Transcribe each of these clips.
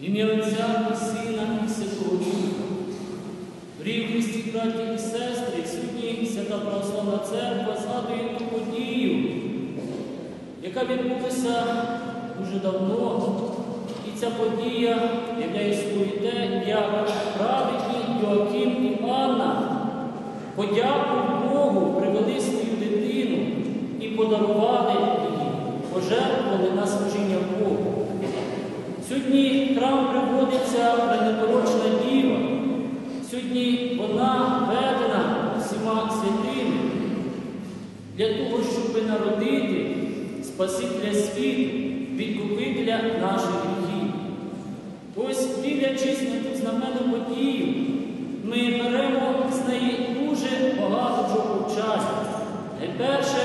В ім'я Отця і Сина і Святого Духа. Дорогі Христі, браті і сестри, сьогодні Свята Православна Церква згадує ту подію, яка відбулася дуже давно. І ця подія являє собою те, як праведні Йоаким і Анна подяку Богу привели свою дитину і подарували її, пожертвували на служіння того, щоб народити Спасителя світу, відкупителя наших гріхів. Ось, дивлячись на цю знаменну подію, ми беремо з неї дуже багато чого вчасти. Найперше,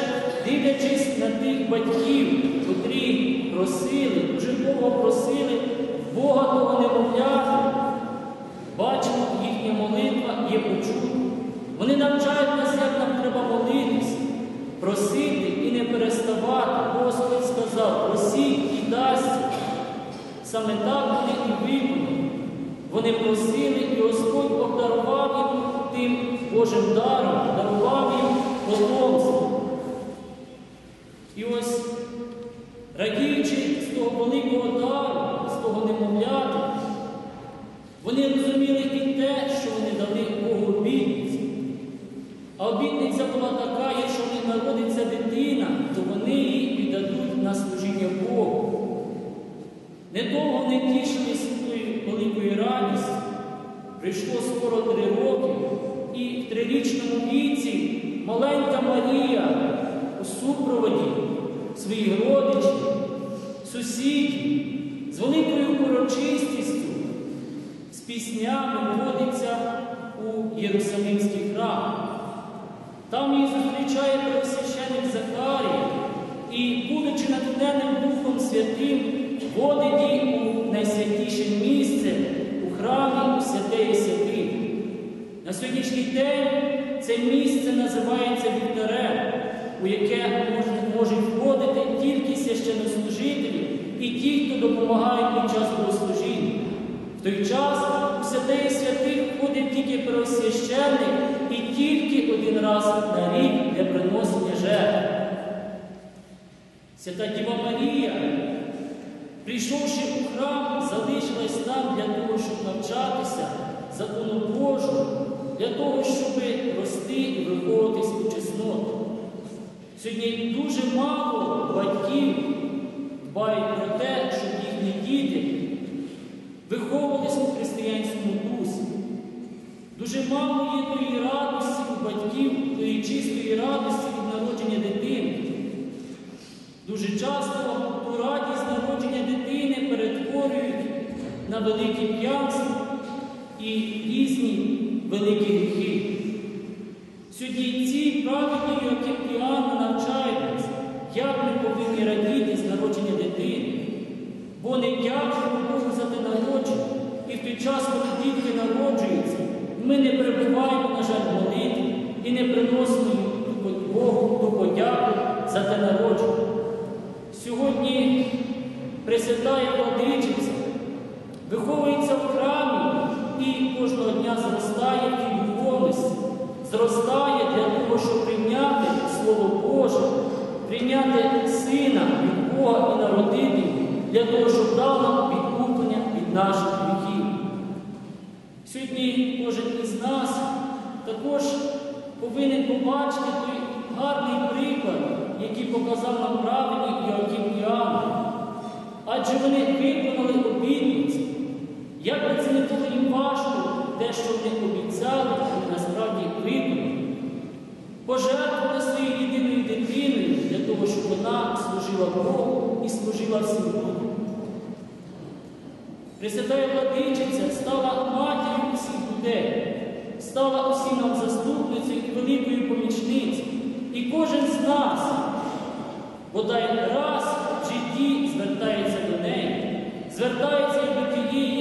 дивлячись на тих батьків, котрі просили, дуже довго просили Бога того немовляти, бачимо, їхня молитва є почута. Вони навчають нас, як нам треба молитися, просити і не переставати. Господь сказав, просіть і дасть. Саме так вони і виконали. Вони просили, і Господь обдарував їм тим Божим даром, дарував їм потомство. І ось, радіючи з того великого дару, з того немовляти, вони розуміли і те, що вони дали Богу обітницю. А обітниця була така, скоро три роки, і в трирічному віці маленька Марія у супроводі своїх родичів, сусідів, з великою урочистістю, з піснями вводиться у Єрусалимський храм. Там її зустрічає первосвященик Захарія і, будучи натхненним Духом Святим, водить її у найсвятіше місце храмі святеї святих. На сьогоднішній день це місце називається вівтарем, у яке можуть входити тільки священнослужителі і ті, хто допомагають під час богослужіння. В той час у святеї святих входить тільки первосвященник і тільки один раз на рік для приносення жертв. Свята Діва Марія, прийшовши у храм, залишилась там для того, щоб навчатися закону Божу, для того, щоб рости і виховуватись у чесноту. Сьогодні дуже мало батьків дбають про те, щоб їхні діти на великі п'янства і різні великі гріхи. Сьогодні ці праведні Йоаким і Анна навчають нас, як ми повинні радіти з народження дитини. Бо не дякуємо Богу за те народження. І в той час, коли дітки народжуються, ми не перебуваємо, на жаль, молитві і не приносимо Богу ту подяку за те народження. Сьогодні Пресвятая Владичиця виховується в храмі і кожного дня зростає в тій зростає для того, щоб прийняти Слово Боже, прийняти Сина Бога і народити для того, щоб дав нам відкуплення від наших гріхів. Сьогодні кожен із нас також повинен побачити той гарний приклад, який показав нам праведник Йоаким і Анна. Адже вони що вони обіцяли, насправді виконали. Пожертвували своєю єдиною дитиною для того, щоб вона служила Богу і служила всім людям. Пресвятая Владичиця стала матір'ю всіх людей, стала усім нам заступницею і великою помічницею. І кожен з нас, бодай раз в житті звертається до неї, звертається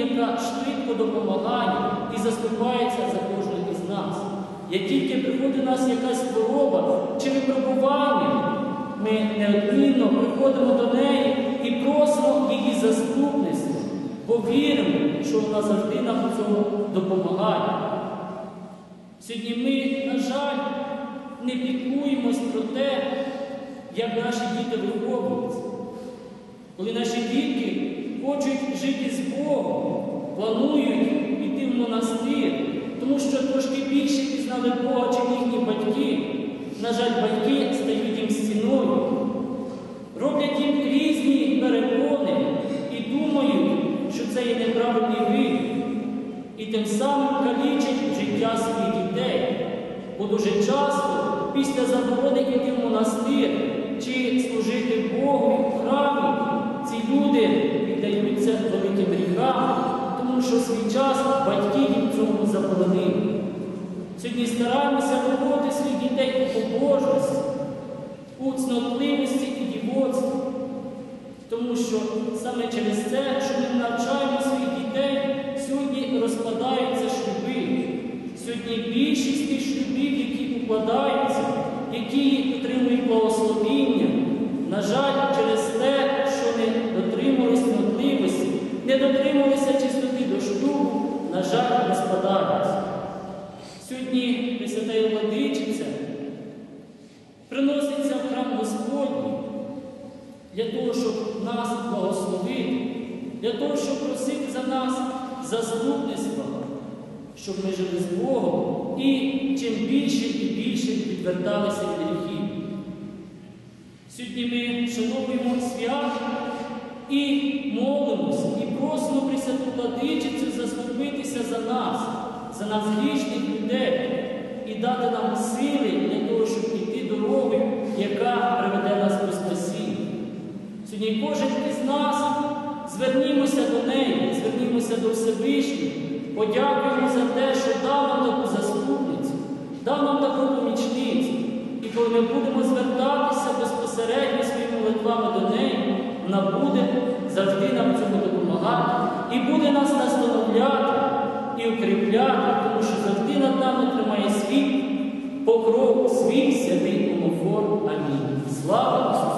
яка швидко допомагає і заступається за кожного із нас. Як тільки приходить нас якась хвороба чи випробування, ми неодмінно приходимо до неї і просимо її заступництва, бо віримо, що вона завжди нам у цьому допомагає. Сьогодні ми, на жаль, не піклуємось про те, як наші діти виховуються. Коли наші дітки хочуть жити з Богом, планують йти в монастир, тому що трошки більше пізнали Бога, чим їхні батьки. На жаль, батьки стають їм стіною, роблять їм різні перепони і думають, що це є неправильний вибір. І тим самим калічать життя своїх дітей. Бо дуже часто після заборони йти в монастир чи служити Богу в храмі, ці люди віддаються великим гріхам, тому що свій час батьки їм цьому заборонили. Сьогодні стараємося виховувати своїх дітей у побожності, у цнотливості і дівоцтві. Тому що саме через це, що ми навчаємо своїх дітей, сьогодні розпадаються шлюби. Сьогодні більшість тих шлюбів, які укладаються, які отримують благословіння, на жаль, через те, дотримувалися не дотримувалися чистоти до шлюбу, на жаль, не розпадаються. Сьогодні Пресвятая Владичиця приноситься в храм Господній для того, щоб нас благословити, для того, щоб просити за нас заступництва, щоб ми жили з Богом і чим більше і більше відверталися від гріхів. Сьогодні ми шановуємо свят і молимося, і просимо Пресвяту Владичицю заступитися за нас, за нас грішних людей і дати нам сили для того, щоб йти дорогою, яка приведе нас до спасіння. Сьогодні кожен із нас звернімося до неї, звернімося до Всевишнього, подякуємо за те, що дав нам таку заступницю, дав нам таку помічницю. І коли ми будемо звертатися безпосередньо своїми молитвами до неї, вона буде завжди нам цьому допомагати і буде нас настановляти і укріпляти, тому що завжди над нами тримає світ, покров, свій святий помофор. Амінь. Слава Ісусу!